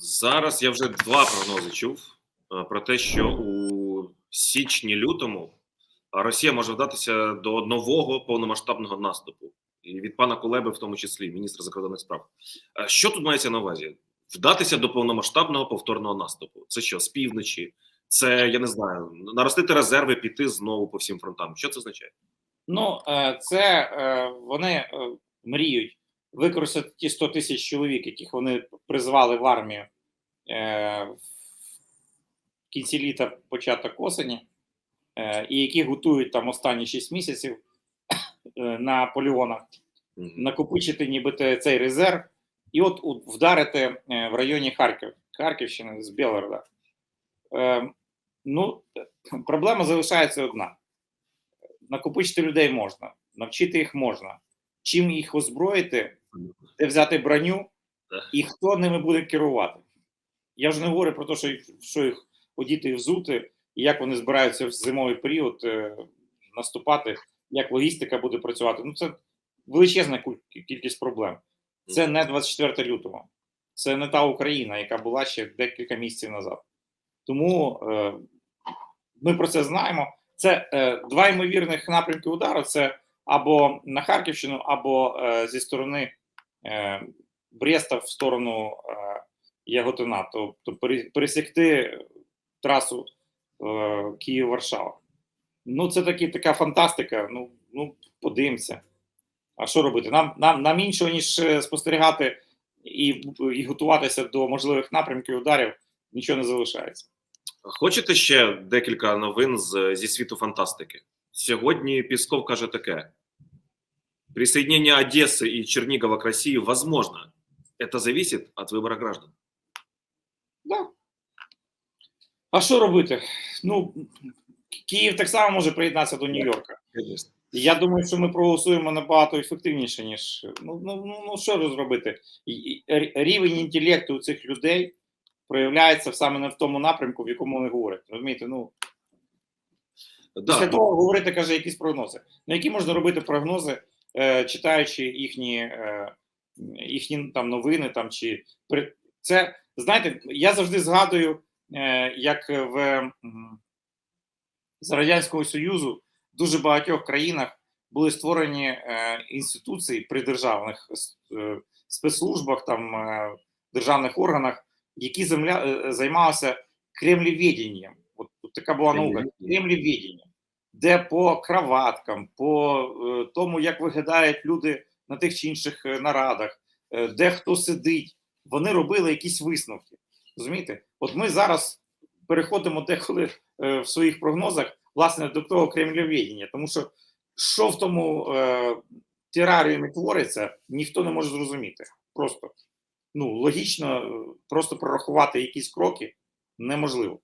Зараз я вже два прогнози чув е, про те, що у січні-лютому Росія може вдатися до нового повномасштабного наступу, і від пана Кулеби, в тому числі, міністра закордонних справ. Е, Що тут мається на увазі? Вдатися до повномасштабного повторного наступу. Це що, з півночі? Це я не знаю, наростити резерви, піти знову по всім фронтам. Що це означає? Ну, е, це вони мріють використати ті 100 тисяч чоловік, яких вони призвали в армію е, в кінці літа, початок осені, е, і які готують там останні 6 місяців е, на полігонах, накопичити нібито цей резерв, і от вдарити е, в районі Харків, Харківщини з Білгорода. Е, Ну, проблема залишається одна накопичити людей можна, навчити їх можна. Чим їх озброїти, де взяти броню і хто ними буде керувати. Я вже не говорю про те, що, що їх одіти і взути, і як вони збираються в зимовий період е, наступати, як логістика буде працювати. Ну, це величезна кількість проблем. Це не 24 лютого. Це не та Україна, яка була ще декілька місяців назад. Тому е, ми про це знаємо. Це е, два ймовірних напрямки удару: це або на Харківщину, або е, зі сторони е, Бреста в сторону е, Яготина, тобто пересікти трасу Київ-Варшава. Ну, це такі, така фантастика. Ну, ну, подивимося. А що робити? Нам, нам, нам іншого, ніж спостерігати і, і готуватися до можливих напрямків ударів, нічого не залишається. Хочете ще декілька новин з, зі світу фантастики? Сьогодні Пісков каже таке: присоединение Одессы и Чернигова к России возможно. Это зависит от выбора граждан. Да. А що робити? Ну, Київ так само може приєднатися до Нью-Йорка. Конечно. Я думаю, що ми проголосуємо набагато ефективніше, ніж ну, ну, ну, ну що розробити? І- і рі- Рівень інтелекту у цих людей проявляється саме не в тому напрямку, в якому вони говорять. Розумієте? Ну, після Да, того говорити, каже, якісь прогнози. Ну, які можна робити прогнози, е, читаючи їхні, е, їхні там новини там чи це знаєте, я завжди згадую, е, як в з радянського союзу в дуже багатьох країнах були створені е, інституції при державних е, спецслужбах, там е, державних органах, які земля е, займалися кремлеведенням. От, от така була наука. Кремлеведення, де по краваткам, по е, тому, як виглядають люди на тих чи інших е, нарадах, е, де хто сидить, вони робили якісь висновки. Розумієте? От ми зараз переходимо деколи в своїх прогнозах власне до того кремлеведення, тому що що в тому е, тераріумі твориться, ніхто не може зрозуміти. Просто ну логічно, просто прорахувати якісь кроки неможливо.